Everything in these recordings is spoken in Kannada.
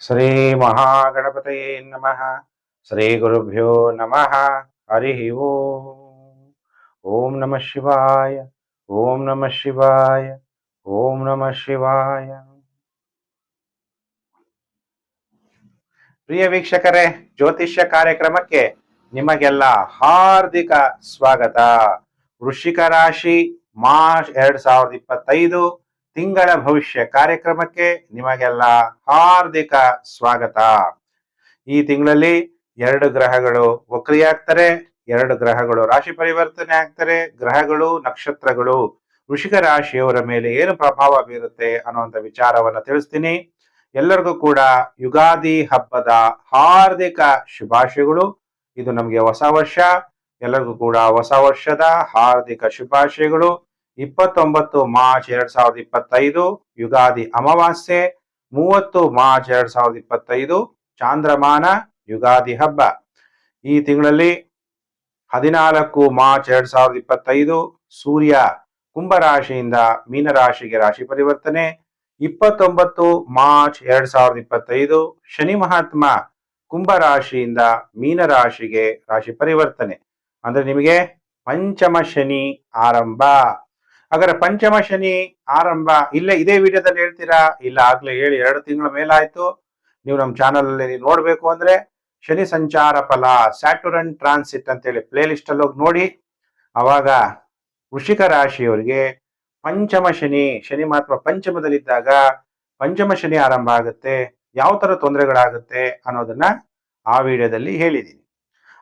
ಶ್ರೀ ಮಹಾಗಣಪತಯೇ ನಮಃ ಶ್ರೀ ಗುರುಭ್ಯೋ ನಮಃ ಹರಿ ಓಂ ನಮಃ ಶಿವಾಯ ಓಂ ನಮಃ ಶಿವಾಯ ಓಂ ನಮಃ ಶಿವಾಯ ಪ್ರಿಯ ವೀಕ್ಷಕರೇ, ಜ್ಯೋತಿಷ್ಯ ಕಾರ್ಯಕ್ರಮಕ್ಕೆ ನಿಮಗೆಲ್ಲ ಹಾರ್ದಿಕ ಸ್ವಾಗತ. ವೃಶ್ಚಿಕ ರಾಶಿ, ಮಾರ್ಚ್ ಎರಡ್ ಸಾವಿರದ ಇಪ್ಪತ್ತೈದು. ತಿಂಗಳ ಭವಿಷ್ಯ ಕಾರ್ಯಕ್ರಮಕ್ಕೆ ನಿಮಗೆಲ್ಲ ಹಾರ್ದಿಕ ಸ್ವಾಗತ. ಈ ತಿಂಗಳಲ್ಲಿ ಎರಡು ಗ್ರಹಗಳು ವಕ್ರಿಯಾಗ್ತಾರೆ ಎರಡು ಗ್ರಹಗಳು ರಾಶಿ ಪರಿವರ್ತನೆ ಆಗ್ತಾರೆ, ಗ್ರಹಗಳು ನಕ್ಷತ್ರಗಳು. ವೃಷಿಕ ರಾಶಿಯವರ ಮೇಲೆ ಏನು ಪ್ರಭಾವ ಬೀರುತ್ತೆ ಅನ್ನುವಂಥ ವಿಚಾರವನ್ನ ತಿಳಿಸ್ತೀನಿ. ಎಲ್ಲರಿಗೂ ಕೂಡ ಯುಗಾದಿ ಹಬ್ಬದ ಹಾರ್ದಿಕ ಶುಭಾಶಯಗಳು. ಇದು ನಮಗೆ ಹೊಸ ವರ್ಷ. ಎಲ್ಲರಿಗೂ ಕೂಡ ಹೊಸ ವರ್ಷದ ಹಾರ್ದಿಕ ಶುಭಾಶಯಗಳು. ಇಪ್ಪತ್ತೊಂಬತ್ತು ಮಾರ್ಚ್ ಎರಡ್ ಸಾವಿರದ ಇಪ್ಪತ್ತೈದು, ಯುಗಾದಿ ಅಮಾವಾಸ್ಯೆ, ಮೂವತ್ತು ಮಾರ್ಚ್ ಎರಡ್ ಸಾವಿರದ ಇಪ್ಪತ್ತೈದು, ಚಾಂದ್ರಮಾನ, ಯುಗಾದಿ ಹಬ್ಬ. ಈ ತಿಂಗಳಲ್ಲಿ ಹದಿನಾಲ್ಕು ಮಾರ್ಚ್ ಎರಡ್ ಸಾವಿರದ ಇಪ್ಪತ್ತೈದು, ಸೂರ್ಯ ಕುಂಭರಾಶಿಯಿಂದ ಮೀನರಾಶಿಗೆ ರಾಶಿ ಪರಿವರ್ತನೆ. ಇಪ್ಪತ್ತೊಂಬತ್ತು ಮಾರ್ಚ್ ಎರಡ್ ಸಾವಿರದ ಇಪ್ಪತ್ತೈದು, ಶನಿ ಮಹಾತ್ಮ ಕುಂಭರಾಶಿಯಿಂದ ಮೀನರಾಶಿಗೆ ರಾಶಿ ಪರಿವರ್ತನೆ. ಅಂದ್ರೆ ನಿಮಗೆ ಪಂಚಮ ಶನಿ ಆರಂಭ. ಹಾಗಾದ್ರೆ ಪಂಚಮ ಶನಿ ಆರಂಭ ಇಲ್ಲೇ ಇದೇ ವಿಡಿಯೋದಲ್ಲಿ ಹೇಳ್ತೀರಾ? ಇಲ್ಲ, ಆಗ್ಲೇ ಹೇಳಿ ಎರಡು ತಿಂಗಳ ಮೇಲಾಯ್ತು. ನೀವು ನಮ್ಮ ಚಾನಲ್ ಅಲ್ಲಿ ನೋಡ್ಬೇಕು ಅಂದ್ರೆ ಶನಿ ಸಂಚಾರ ಫಲ ಸ್ಯಾಟುರನ್ ಟ್ರಾನ್ಸಿಟ್ ಅಂತೇಳಿ ಪ್ಲೇ ಲಿಸ್ಟ್ ಅಲ್ಲಿ ಹೋಗಿ ನೋಡಿ. ಅವಾಗ ವೃಷಿಕ ರಾಶಿಯವರಿಗೆ ಪಂಚಮ ಶನಿ ಶನಿ ಮಾತ್ವ ಪಂಚಮದಲ್ಲಿದ್ದಾಗ ಪಂಚಮ ಶನಿ ಆರಂಭ ಆಗುತ್ತೆ. ಯಾವ ತರ ತೊಂದರೆಗಳಾಗುತ್ತೆ ಅನ್ನೋದನ್ನ ಆ ವಿಡಿಯೋದಲ್ಲಿ ಹೇಳಿದ್ದೀನಿ.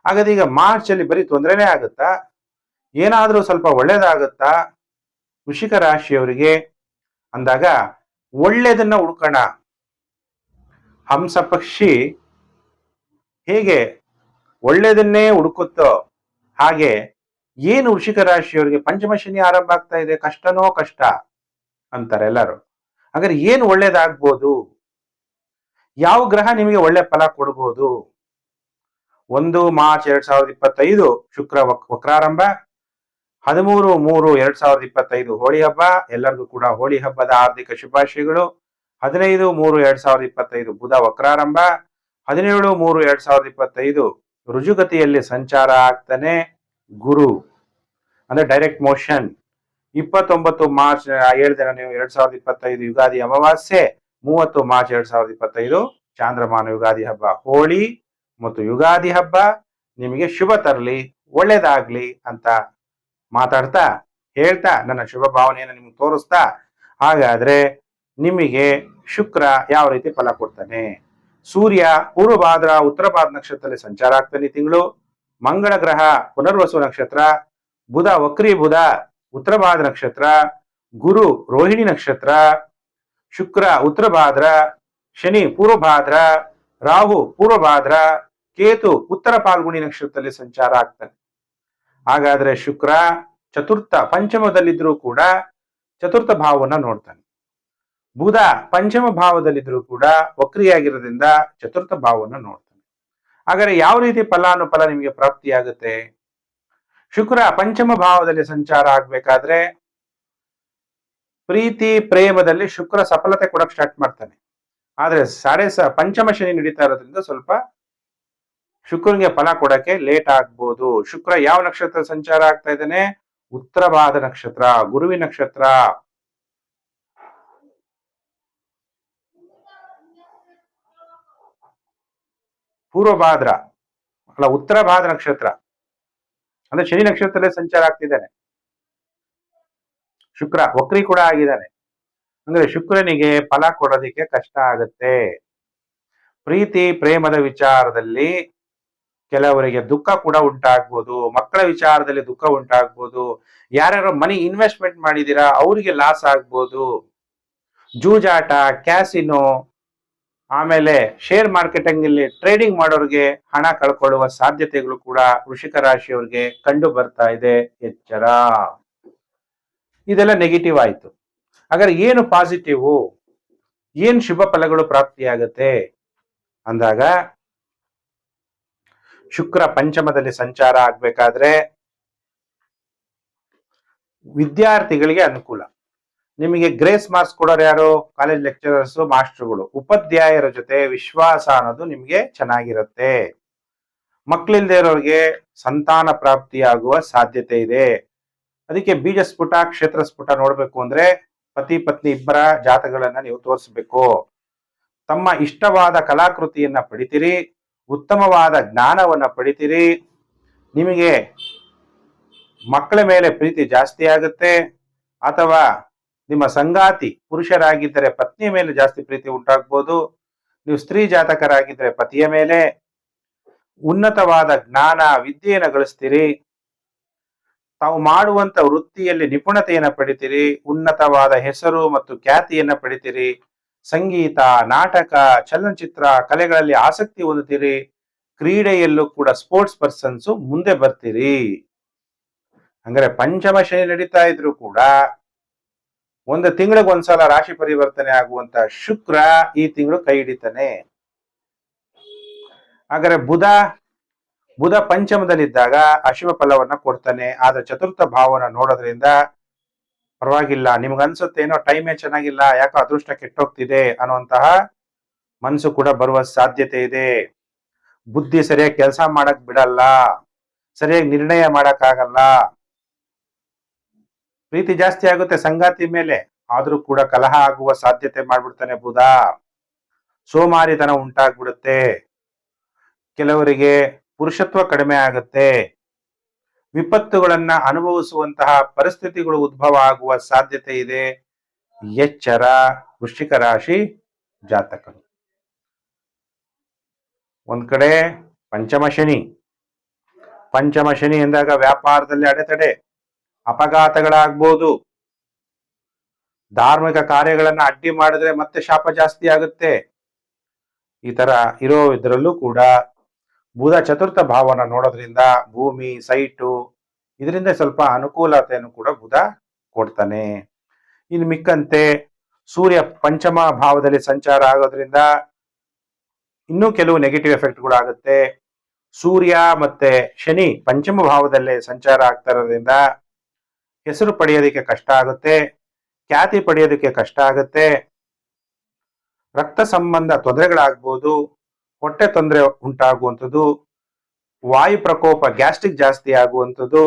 ಹಾಗಾದ್ರೆ ಈಗ ಮಾರ್ಚ್ ಅಲ್ಲಿ ಬರೀ ತೊಂದರೆನೇ ಆಗುತ್ತಾ? ಏನಾದ್ರೂ ಸ್ವಲ್ಪ ಒಳ್ಳೇದಾಗುತ್ತಾ? ವೃಷಿಕ ರಾಶಿಯವರಿಗೆ ಅಂದಾಗ ಒಳ್ಳೇದನ್ನ ಹುಡ್ಕೋಣ. ಹಂಸ ಪಕ್ಷಿ ಹೇಗೆ ಒಳ್ಳೇದನ್ನೇ ಹುಡುಕುತ್ತೋ ಹಾಗೆ ಏನು ವೃಷಿಕ ರಾಶಿಯವರಿಗೆ ಪಂಚಮ ಶನಿ ಆರಂಭ ಆಗ್ತಾ ಇದೆ, ಕಷ್ಟನೋ ಕಷ್ಟ ಅಂತಾರೆ ಎಲ್ಲರೂ. ಹಾಗಾದ್ರೆ ಏನು ಒಳ್ಳೇದಾಗ್ಬೋದು? ಯಾವ ಗ್ರಹ ನಿಮಗೆ ಒಳ್ಳೆ ಫಲ ಕೊಡ್ಬೋದು? ಒಂದು ಮಾರ್ಚ್ ಎರಡ್ ಸಾವಿರದ ಇಪ್ಪತ್ತೈದು ಶುಕ್ರ ವಕ್- ವಕ್ರಾರಂಭ ಹದಿಮೂರು, ಮೂರು, ಎರಡ್ ಸಾವಿರದ ಇಪ್ಪತ್ತೈದು ಹೋಳಿ ಹಬ್ಬ, ಎಲ್ಲರಿಗೂ ಕೂಡ ಹೋಳಿ ಹಬ್ಬದ ಆರ್ಥಿಕ ಶುಭಾಶಯಗಳು. ಹದಿನೈದು, ಮೂರು, ಎರಡ್ ಸಾವಿರದ ಇಪ್ಪತ್ತೈದು ಬುಧ ವಕ್ರಾರಂಭ. ಹದಿನೇಳು, ಮೂರು, ಎರಡ್ ಸಾವಿರದ ಇಪ್ಪತ್ತೈದು ರುಜುಗತಿಯಲ್ಲಿ ಸಂಚಾರ ಆಗ್ತಾನೆ ಗುರು. ಅಂದ್ರೆ ಡೈರೆಕ್ಟ್ ಮೋಷನ್ ಇಪ್ಪತ್ತೊಂಬತ್ತು ಮಾರ್ಚ್ ಹೇಳಿದೆ ನೀವು ಎರಡ್ ಸಾವಿರದ ಇಪ್ಪತ್ತೈದು ಯುಗಾದಿ ಅಮಾವಾಸ್ಯೆ, ಮೂವತ್ತು ಮಾರ್ಚ್, ಎರಡ್ ಸಾವಿರದ ಇಪ್ಪತ್ತೈದು ಚಾಂದ್ರಮಾನ ಯುಗಾದಿ ಹಬ್ಬ, ಹೋಳಿ ಮತ್ತು ಯುಗಾದಿ ಹಬ್ಬ. ನಿಮಗೆ ಶುಭ ತರಲಿ, ಒಳ್ಳೇದಾಗ್ಲಿ ಅಂತ ಮಾತಾಡ್ತಾ, ಹೇಳ್ತಾ ನನ್ನ ಶುಭ ಭಾವನೆಯನ್ನು ನಿಮ್ಗೆ ತೋರಿಸ್ತಾ, ಹಾಗಾದ್ರೆ ನಿಮಗೆ ಶುಕ್ರ ಯಾವ ರೀತಿ ಫಲ ಕೊಡ್ತಾನೆ? ಸೂರ್ಯ ಪೂರ್ವಭಾದ್ರ ಭಾದ್ರ ಉತ್ತರ ಭಾದ್ರ ನಕ್ಷತ್ರದಲ್ಲಿ ಸಂಚಾರ ಆಗ್ತಾನೆ ತಿಂಗಳು. ಮಂಗಳ ಗ್ರಹ, ಪುನರ್ವಸು ನಕ್ಷತ್ರ, ಬುಧ ವಕ್ರಿ ಬುಧ ಉತ್ತರ ಭಾದ್ರ ನಕ್ಷತ್ರ, ಗುರು ರೋಹಿಣಿ ನಕ್ಷತ್ರ, ಶುಕ್ರ ಉತ್ತರಭಾದ್ರ, ಶನಿ ಪೂರ್ವಭಾದ್ರ, ರಾಹು ಪೂರ್ವಭಾದ್ರ, ಕೇತು ಉತ್ತರ ಪಾಲ್ಗುಣಿ ನಕ್ಷತ್ರದಲ್ಲಿ ಸಂಚಾರ ಆಗ್ತಾನೆ. ಹಾಗಾದ್ರೆ ಶುಕ್ರ ಚತುರ್ಥ ಪಂಚಮದಲ್ಲಿದ್ರೂ ಕೂಡ ಚತುರ್ಥ ಭಾವವನ್ನ ನೋಡ್ತಾನೆ. ಬುಧ ಪಂಚಮ ಭಾವದಲ್ಲಿದ್ರೂ ಕೂಡ ವಕ್ರಿಯಾಗಿರೋದ್ರಿಂದ ಚತುರ್ಥ ಭಾವವನ್ನ ನೋಡ್ತಾನೆ. ಹಾಗಾದ್ರೆ ಯಾವ ರೀತಿ ಫಲಾನುಫಲ ನಿಮಗೆ ಪ್ರಾಪ್ತಿಯಾಗುತ್ತೆ? ಶುಕ್ರ ಪಂಚಮ ಭಾವದಲ್ಲಿ ಸಂಚಾರ ಆಗ್ಬೇಕಾದ್ರೆ ಪ್ರೀತಿ ಪ್ರೇಮದಲ್ಲಿ ಶುಕ್ರ ಸಫಲತೆ ಕೊಡಕ್ ಸ್ಟಾರ್ಟ್ ಮಾಡ್ತಾನೆ. ಆದ್ರೆ ಸಾಡೆ ಸ ಪಂಚಮ ಶನಿ ನಡೀತಾ ಇರೋದ್ರಿಂದ ಸ್ವಲ್ಪ ಶುಕ್ರನಿಗೆ ಫಲ ಕೊಡಕ್ಕೆ ಲೇಟ್ ಆಗ್ಬೋದು. ಶುಕ್ರ ಯಾವ ನಕ್ಷತ್ರ ಸಂಚಾರ ಆಗ್ತಾ ಇದ್ದಾನೆ? ಉತ್ತರ ನಕ್ಷತ್ರ ಗುರುವಿ ನಕ್ಷತ್ರ. ಪೂರ್ವ ಭಾದ್ರ ಅಲ್ಲ ಉತ್ತರ ಭಾದ ನಕ್ಷತ್ರ. ಅಂದ್ರೆ ಶನಿ ನಕ್ಷತ್ರದಲ್ಲೇ ಸಂಚಾರ ಆಗ್ತಿದ್ದಾನೆ ಶುಕ್ರ ವಕ್ರಿ ಕೂಡ ಆಗಿದ್ದಾನೆ. ಅಂದ್ರೆ ಶುಕ್ರನಿಗೆ ಫಲ ಕೊಡೋದಿಕ್ಕೆ ಕಷ್ಟ ಆಗುತ್ತೆ. ಪ್ರೀತಿ, ಪ್ರೇಮದ ವಿಚಾರದಲ್ಲಿ ಕೆಲವರಿಗೆ ದುಃಖ ಕೂಡ ಉಂಟಾಗ್ಬೋದು, ಮಕ್ಕಳ ವಿಚಾರದಲ್ಲಿ ದುಃಖ ಉಂಟಾಗ್ಬೋದು, ಯಾರ್ಯಾರೋ ಮನಿ ಇನ್ವೆಸ್ಟ್ಮೆಂಟ್ ಮಾಡಿದಿರಾ ಅವರಿಗೆ ಲಾಸ್ ಆಗ್ಬೋದು, ಜೂಜಾಟ ಕ್ಯಾಸಿನೋ ಆಮೇಲೆ ಶೇರ್ ಮಾರ್ಕೆಟಿಂಗ್ ಅಲ್ಲಿ ಟ್ರೇಡಿಂಗ್ ಮಾಡೋರಿಗೆ ಹಣ ಕಳ್ಕೊಳ್ಳುವ ಸಾಧ್ಯತೆಗಳು ಕೂಡ ವೃಷಿಕ ರಾಶಿಯವರಿಗೆ ಕಂಡು ಬರ್ತಾ ಇದೆ. ಎಚ್ಚರ. ಇದೆಲ್ಲ ನೆಗೆಟಿವ್ ಆಯ್ತು. ಹಾಗಾದ್ರೆ ಏನು ಪಾಸಿಟಿವ್ ಏನ್ ಶುಭ ಫಲಗಳು ಪ್ರಾಪ್ತಿಯಾಗತ್ತೆ? ಅಂದಾಗ ಶುಕ್ರ ಪಂಚಮದಲ್ಲಿ ಸಂಚಾರ ಆಗ್ಬೇಕಾದ್ರೆ ವಿದ್ಯಾರ್ಥಿಗಳಿಗೆ ಅನುಕೂಲ. ನಿಮಗೆ ಗ್ರೇಸ್ ಮಾರ್ಕ್ಸ್ ಕೊಡೋರು ಯಾರು? College lecturers, ಮಾಸ್ಟರ್ಗಳು. ಉಪಾಧ್ಯಾಯರ ಜೊತೆ ವಿಶ್ವಾಸ ಅನ್ನೋದು ನಿಮಗೆ ಚೆನ್ನಾಗಿರುತ್ತೆ. ಮಕ್ಕಳಿಲ್ಲದೆ ಇರೋರಿಗೆ ಸಂತಾನ ಪ್ರಾಪ್ತಿಯಾಗುವ ಸಾಧ್ಯತೆ ಇದೆ. ಅದಕ್ಕೆ ಬೀಜ ಸ್ಫುಟ ಕ್ಷೇತ್ರ ಸ್ಫುಟ ನೋಡಬೇಕು ಅಂದ್ರೆ ಪತಿ, ಪತ್ನಿ ಇಬ್ಬರ ಜಾತಗಳನ್ನ ನೀವು ತೋರಿಸ್ಬೇಕು. ತಮ್ಮ ಇಷ್ಟವಾದ ಕಲಾಕೃತಿಯನ್ನ ಪಡಿತೀರಿ. ಉತ್ತಮವಾದ ಜ್ಞಾನವನ್ನು ಪಡಿತೀರಿ. ನಿಮಗೆ ಮಕ್ಕಳ ಮೇಲೆ ಪ್ರೀತಿ ಜಾಸ್ತಿ ಆಗುತ್ತೆ, ಅಥವಾ ನಿಮ್ಮ ಸಂಗಾತಿ ಪುರುಷರಾಗಿದ್ದರೆ ಪತ್ನಿಯ ಮೇಲೆ ಜಾಸ್ತಿ ಪ್ರೀತಿ ಉಂಟಾಗ್ಬೋದು, ನೀವು ಸ್ತ್ರೀ ಜಾತಕರಾಗಿದ್ದರೆ ಪತಿಯ ಮೇಲೆ ಉನ್ನತವಾದ ಜ್ಞಾನ, ವಿದ್ಯೆಯನ್ನು ಗಳಿಸ್ತೀರಿ. ತಾವು ಮಾಡುವಂತ ವೃತ್ತಿಯಲ್ಲಿ ನಿಪುಣತೆಯನ್ನು ಪಡಿತೀರಿ, ಉನ್ನತವಾದ ಹೆಸರು ಮತ್ತು ಖ್ಯಾತಿಯನ್ನು ಪಡಿತೀರಿ. ಸಂಗೀತ, ನಾಟಕ, ಚಲನಚಿತ್ರ, ಕಲೆಗಳಲ್ಲಿ ಆಸಕ್ತಿ ಹೊಂದುತ್ತೀರಿ. ಕ್ರೀಡೆಯಲ್ಲೂ ಕೂಡ ಸ್ಪೋರ್ಟ್ಸ್ ಪರ್ಸನ್ಸ್ ಮುಂದೆ ಬರ್ತೀರಿ. ಅಂದ್ರೆ ಪಂಚಮ ಶನಿ ನಡೀತಾ ಇದ್ರು ಕೂಡ ಒಂದು ತಿಂಗಳಿಗೆ ಒಂದ್ಸಲ ರಾಶಿ ಪರಿವರ್ತನೆ ಆಗುವಂತ ಶುಕ್ರ ಈ ತಿಂಗಳು ಕೈ ಹಿಡಿತಾನೆ. ಹಾಗಾದ್ರೆ ಬುಧ ಬುಧ ಪಂಚಮದಲ್ಲಿದ್ದಾಗ ಅಶುಭ ಫಲವನ್ನ ಕೊಡ್ತಾನೆ. ಆದ್ರೆ ಚತುರ್ಥ ಭಾವನ ನೋಡೋದ್ರಿಂದ ಪರವಾಗಿಲ್ಲ. ನಿಮ್ಗೆ ಅನ್ಸುತ್ತೆ ಏನೋ ಟೈಮೇ ಚೆನ್ನಾಗಿಲ್ಲ, ಯಾಕೋ ಅದೃಷ್ಟ ಕೆಟ್ಟೋಗ್ತಿದೆ ಅನ್ನುವಂತಹ ಮನಸ್ಸು ಕೂಡ ಬರುವ ಸಾಧ್ಯತೆ ಇದೆ. ಬುದ್ಧಿ ಸರಿಯಾಗಿ ಕೆಲಸ ಮಾಡಕ್ ಬಿಡಲ್ಲ, ಸರಿಯಾಗಿ ನಿರ್ಣಯ ಮಾಡಕ್ಕಾಗಲ್ಲ. ಪ್ರೀತಿ ಜಾಸ್ತಿ ಆಗುತ್ತೆ ಸಂಗಾತಿ ಮೇಲೆ, ಆದ್ರೂ ಕೂಡ ಕಲಹ ಆಗುವ ಸಾಧ್ಯತೆ ಮಾಡ್ಬಿಡ್ತಾನೆ ಬುಧ. ಸೋಮಾರಿತನ ಉಂಟಾಗ್ಬಿಡುತ್ತೆ. ಕೆಲವರಿಗೆ ಪುರುಷತ್ವ ಕಡಿಮೆ ಆಗುತ್ತೆ. ವಿಪತ್ತುಗಳನ್ನ ಅನುಭವಿಸುವಂತಹ ಪರಿಸ್ಥಿತಿಗಳು ಉದ್ಭವ ಆಗುವ ಸಾಧ್ಯತೆ ಇದೆ. ಎಚ್ಚರ, ವೃಶ್ಚಿಕ ರಾಶಿ ಜಾತಕರು. ಒಂದ್ ಕಡೆ ಪಂಚಮ ಶನಿ. ಪಂಚಮ ಶನಿ ಎಂದಾಗ ವ್ಯಾಪಾರದಲ್ಲಿ ಅಡೆತಡೆ, ಅಪಘಾತಗಳಾಗ್ಬೋದು. ಧಾರ್ಮಿಕ ಕಾರ್ಯಗಳನ್ನ ಅಡ್ಡಿ ಮಾಡಿದ್ರೆ ಮತ್ತೆ ಶಾಪ ಜಾಸ್ತಿ ಆಗುತ್ತೆ. ಈ ತರ ಇರೋ ಇದರಲ್ಲೂ ಕೂಡ ಬುಧ ಚತುರ್ಥ ಭಾವನ ನೋಡೋದ್ರಿಂದ ಭೂಮಿ, ಸೈಟು, ಇದರಿಂದ ಸ್ವಲ್ಪ ಅನುಕೂಲತೆಯನ್ನು ಕೂಡ ಬುಧ ಕೊಡ್ತಾನೆ. ಇನ್ನು ಮಿಕ್ಕಂತೆ ಸೂರ್ಯ ಪಂಚಮ ಭಾವದಲ್ಲಿ ಸಂಚಾರ ಆಗೋದ್ರಿಂದ ಇನ್ನೂ ಕೆಲವು ನೆಗೆಟಿವ್ ಎಫೆಕ್ಟ್ಗಳು ಆಗುತ್ತೆ. ಸೂರ್ಯ ಮತ್ತೆ ಶನಿ ಪಂಚಮ ಭಾವದಲ್ಲೇ ಸಂಚಾರ ಆಗ್ತಾ ಇರೋದ್ರಿಂದ ಹೆಸರು ಪಡೆಯೋದಕ್ಕೆ ಕಷ್ಟ ಆಗುತ್ತೆ, ಖ್ಯಾತಿ ಪಡೆಯೋದಕ್ಕೆ ಕಷ್ಟ ಆಗುತ್ತೆ. ರಕ್ತ ಸಂಬಂಧ ತೊಂದರೆಗಳಾಗ್ಬೋದು ಹೊಟ್ಟೆ ತೊಂದರೆ ಉಂಟಾಗುವಂಥದ್ದು, ವಾಯು ಪ್ರಕೋಪ ಗ್ಯಾಸ್ಟ್ರಿಕ್ ಜಾಸ್ತಿ ಆಗುವಂಥದ್ದು,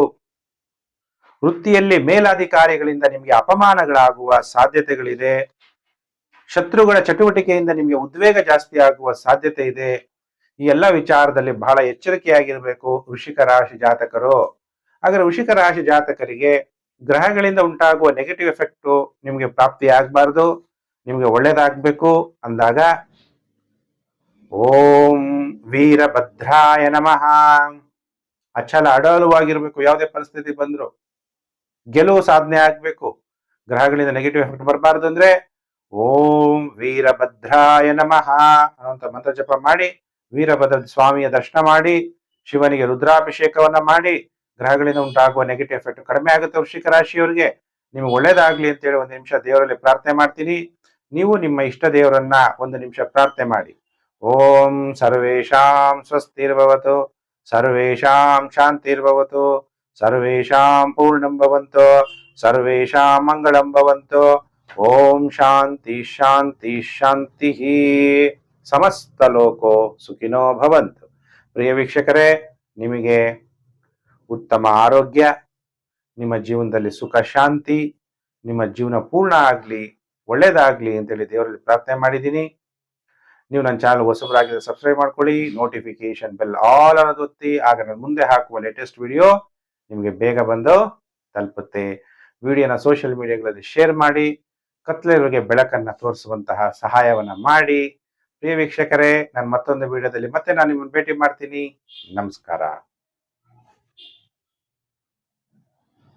ವೃತ್ತಿಯಲ್ಲಿ ಮೇಲಾಧಿಕಾರಿಗಳಿಂದ ನಿಮಗೆ ಅಪಮಾನಗಳಾಗುವ ಸಾಧ್ಯತೆಗಳಿದೆ, ಶತ್ರುಗಳ ಚಟುವಟಿಕೆಯಿಂದ ನಿಮಗೆ ಉದ್ವೇಗ ಜಾಸ್ತಿ ಆಗುವ ಸಾಧ್ಯತೆ ಇದೆ, ಈ ಎಲ್ಲ ವಿಚಾರದಲ್ಲಿ ಬಹಳ ಎಚ್ಚರಿಕೆಯಾಗಿರಬೇಕು ವೃಷಿಕ ರಾಶಿ ಜಾತಕರು. ಹಾಗಾದ್ರೆ ವೃಷಿಕ ರಾಶಿ ಜಾತಕರಿಗೆ ಗ್ರಹಗಳಿಂದ ಉಂಟಾಗುವ ನೆಗೆಟಿವ್ ಎಫೆಕ್ಟು ನಿಮಗೆ ಪ್ರಾಪ್ತಿ ಆಗಬಾರ್ದು ನಿಮಗೆ ಒಳ್ಳೇದಾಗಬೇಕು, ಅಂದಾಗ ಓಂ ವೀರಭದ್ರಾಯ ನಮಃ. ಅಚಲ ಅಡಲುವಾಗಿರ್ಬೇಕು ಯಾವುದೇ ಪರಿಸ್ಥಿತಿ ಬಂದ್ರು. ಗೆಲುವು ಸಾಧನೆ ಆಗ್ಬೇಕು. ಗ್ರಹಗಳಿಂದ ನೆಗೆಟಿವ್ ಎಫೆಕ್ಟ್ ಬರಬಾರ್ದು ಅಂದ್ರೆ, ಓಂ ವೀರಭದ್ರಾಯ ನಮಃ ಅನ್ನುವಂತ ಮಂತ್ರ ಜಪ ಮಾಡಿ, ವೀರಭದ್ರ ಸ್ವಾಮಿಯ ದರ್ಶನ ಮಾಡಿ, ಶಿವನಿಗೆ ರುದ್ರಾಭಿಷೇಕವನ್ನ ಮಾಡಿ, ಗ್ರಹಗಳಿಂದ ಉಂಟಾಗುವ ನೆಗೆಟಿವ್ ಎಫೆಕ್ಟ್ ಕಡಿಮೆ ಆಗುತ್ತೆ ವೃಶ್ಚಿಕ ರಾಶಿಯವರಿಗೆ. ನಿಮ್ಗೆ ಒಳ್ಳೇದಾಗ್ಲಿ ಅಂತೇಳಿ ಒಂದು ನಿಮಿಷ ದೇವರಲ್ಲಿ ಪ್ರಾರ್ಥನೆ ಮಾಡ್ತೀನಿ. ನೀವು ನಿಮ್ಮ ಇಷ್ಟ ದೇವರನ್ನ ಒಂದು ನಿಮಿಷ ಪ್ರಾರ್ಥನೆ ಮಾಡಿ. ಓಂ ಸರ್ವೇಷಾಂ ಸ್ವಸ್ತಿರ್ಭವತು ಸರ್ವೇಷಾಂ ಶಾಂತಿರ್ಭವತು ಸರ್ವೇಷಾಂ ಪೂರ್ಣಂ ಭವಂತು ಸರ್ವೇಷಾಂ ಮಂಗಳಂ ಭವಂತು ಓಂ ಶಾಂತಿ ಶಾಂತಿ ಶಾಂತಿ ಸಮಸ್ತ ಲೋಕೋ ಸುಖಿನೋ ಭವಂತು ಪ್ರಿಯ ವೀಕ್ಷಕರೇ ನಿಮಗೆ ಉತ್ತಮ ಆರೋಗ್ಯ, ನಿಮ್ಮ ಜೀವನದಲ್ಲಿ ಸುಖ, ಶಾಂತಿ, ನಿಮ್ಮ ಜೀವನ ಪೂರ್ಣ ಆಗಲಿ, ಒಳ್ಳೇದಾಗ್ಲಿ ಅಂತೇಳಿ ದೇವರಲ್ಲಿ ಪ್ರಾರ್ಥನೆ ಮಾಡಿದ್ದೀನಿ. ನೀವು ನನ್ನ ಚಾನಲ್ ಹೊಸಬರಾಗಿದ್ರೆ ಸಬ್ಸ್ಕ್ರೈಬ್ ಮಾಡ್ಕೊಳ್ಳಿ ನೋಟಿಫಿಕೇಶನ್ ಬೆಲ್ ಆಲ್ ಅನ್ನೋದು ಒತ್ತಿ, ಆಗ ನಾನು ಮುಂದೆ ಹಾಕುವ ಲೇಟೆಸ್ಟ್ ವಿಡಿಯೋ ನಿಮಗೆ ಬೇಗ ಬಂದು ತಲುಪುತ್ತೆ. ವಿಡಿಯೋನ ಸೋಷಿಯಲ್ ಮೀಡಿಯಾಗಳಲ್ಲಿ ಶೇರ್ ಮಾಡಿ ಕತ್ಲೆಯವರಿಗೆ ಬೆಳಕನ್ನು ತೋರಿಸುವಂತಹ ಸಹಾಯವನ್ನು ಮಾಡಿ. ಪ್ರಿಯ ವೀಕ್ಷಕರೇ, ನಾನು ಮತ್ತೊಂದು ವಿಡಿಯೋದಲ್ಲಿ ಮತ್ತೆ ನಾನು ನಿಮ್ಮನ್ನು ಭೇಟಿ ಮಾಡ್ತೀನಿ. ನಮಸ್ಕಾರ.